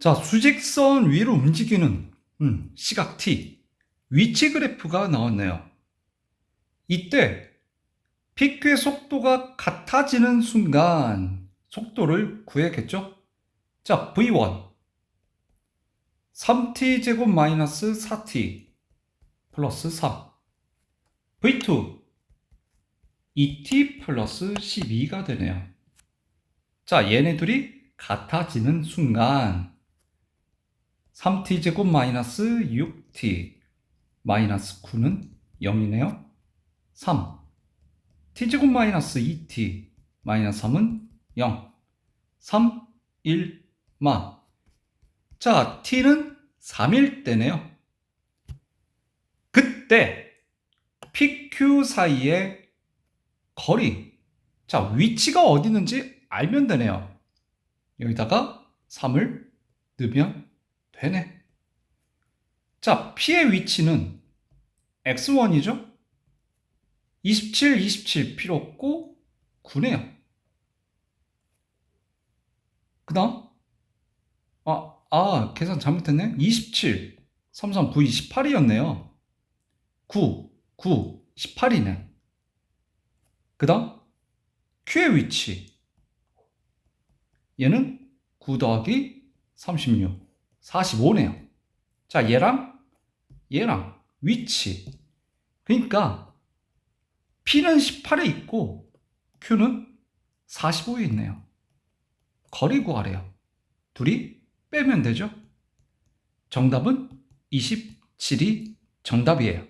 자, 수직선 위로 움직이는 음, 시각 t 위치 그래프가 나왔네요. 이때 PQ의 속도가 같아지는 순간 속도를 구해야겠죠? 자, V1 3t 제곱 마이너스 4t 플러스 3 V2 2t 플러스 12가 되네요. 자, 얘네들이 같아지는 순간 3t 제곱 마이너스 6t 마이너스 9는 0이네요. 3 t 제곱 마이너스 2t 마이너스 3은 0 3 1 마. 자, t는 3일 때네요. 그때 PQ 사이의 거리, 자, 위치가 어디 있는지 알면 되네요. 여기다가 3을 넣으면 되네. 자, P의 위치는 X1이죠? 27, 27 필요 없고 9네요. 그 다음, 아, 아, 계산 잘못했네. 27, 33, 9, 28이었네요. 9, 9, 18이네. 그 다음, Q의 위치. 얘는 9 더하기 36, 45네요. 자, 얘랑 얘랑 위치. 그러니까 P는 18에 있고 Q는 45에 있네요. 거리 구하래요. 둘이 빼면 되죠? 정답은 27이 정답이에요.